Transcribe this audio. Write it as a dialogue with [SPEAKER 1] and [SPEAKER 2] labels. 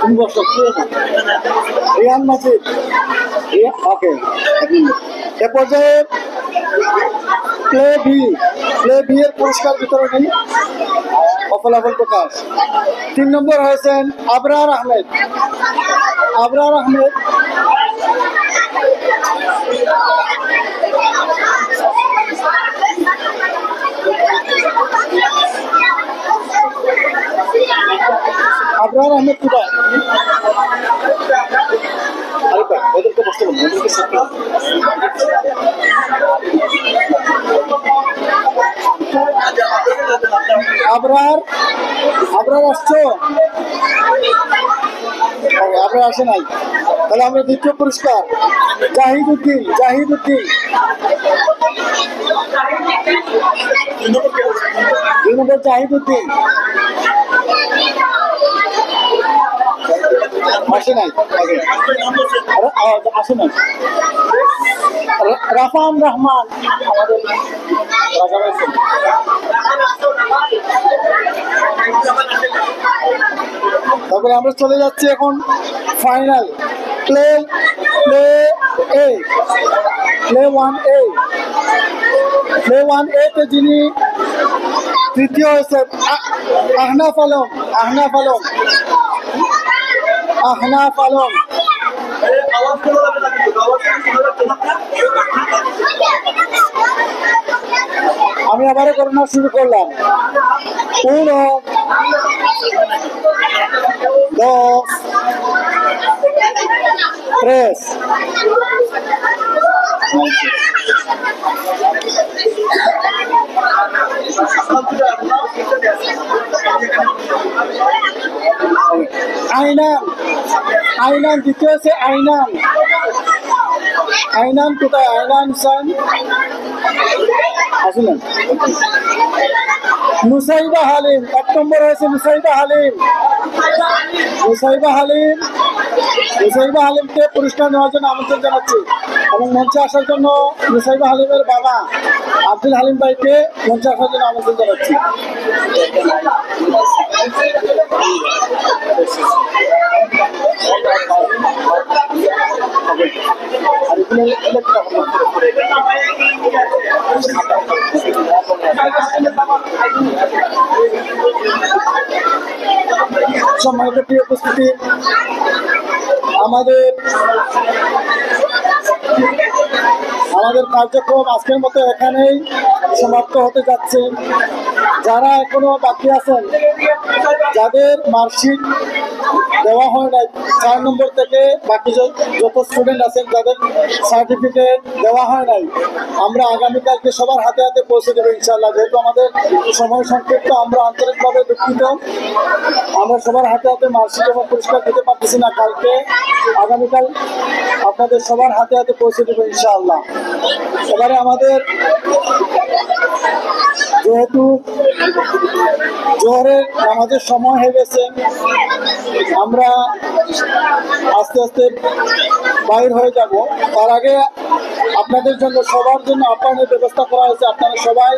[SPEAKER 1] তিন বছর রিয়ান মাসিদ ওকে। এ পর্যায়ে প্লে বি। প্লে বি এর পুরস্কার বিতরণী অফলাফল প্রকাশ। তিন নম্বর হয়েছেন আবরার আহমেদ। আবরার আহমেদ আবরার আহমেদ কোথায় আরেকবার ওদেরকে বসতে বলুন ওদেরকে সত্যি আবরার আবরার আসছো Okay, আবরার আসে নাই তাহলে আমরা দ্বিতীয় পুরস্কার জাহিদ উদ্দিন জাহিদ উদ্দিন দুই নম্বর জাহিদ উদ্দিন আসে নাই? আসে নাই। রাফান রহমান। তারপরে আমরা চলে যাচ্ছি এখন final play play A play one A play one এ তে যিনি তৃতীয় হয়েছে আ- আহনাফ আলম আহনাফ আলম। আহনাফ আলম আমি আবারও করোনা শুরু করলাম। tres. আইনান আইনান দ্বিতীয় হচ্ছে আইনান আইনান কোথায়? আইনান সান আসলেন মুসাইবা হালিম, এক নম্বর হয়েছে মুসাইবা হালিম। মুসাইবা হালিম মুসাইবা হালিমকে পুরস্কার নেওয়ার জন্য আমন্ত্রণ জানাচ্ছি। এবং মঞ্চে আসার জন্য মুসাইবা হালিমের বাবা আব্দুল হালিম ভাইকে মঞ্চে আসার জন্য আমন্ত্রণ জানাচ্ছি। সম্মানিত প্রিয় উপস্থিতি আমাদের আমাদের কার্যক্রম আজকের মতো এখানেই সমাপ্ত হতে যাচ্ছে। যারা এখনও বাকি আছেন, যাদের মার্কশিট দেওয়া হয় নাই, চার নম্বর থেকে বাকি যত স্টুডেন্ট আছেন, যাদের সার্টিফিকেট দেওয়া হয় নাই, আমরা আগামীকালকে সবার হাতে হাতে পৌঁছে দেবো ইনশাল্লাহ যেহেতু আমাদের সময় সংক্ষিপ্ত, আমরা আন্তরিকভাবে দুঃখিত। আমরা সবার হাতে হাতে মার্কশিট এবং পুরস্কার দিতে পারতেছি না। কালকে, আগামীকাল আপনাদের সবার হাতে হাতে পৌঁছে দেবো ইনশাআল্লাহ। এবারে আমাদের যেহেতু জোহরের নামাজের সময় হয়ে গেছে। আমরা আস্তে আস্তে বাইর হয়ে যাব। তার আগে আপনাদের জন্য সবার জন্য আপ্যায়নের ব্যবস্থা করা হয়েছে। আপনারা সবাই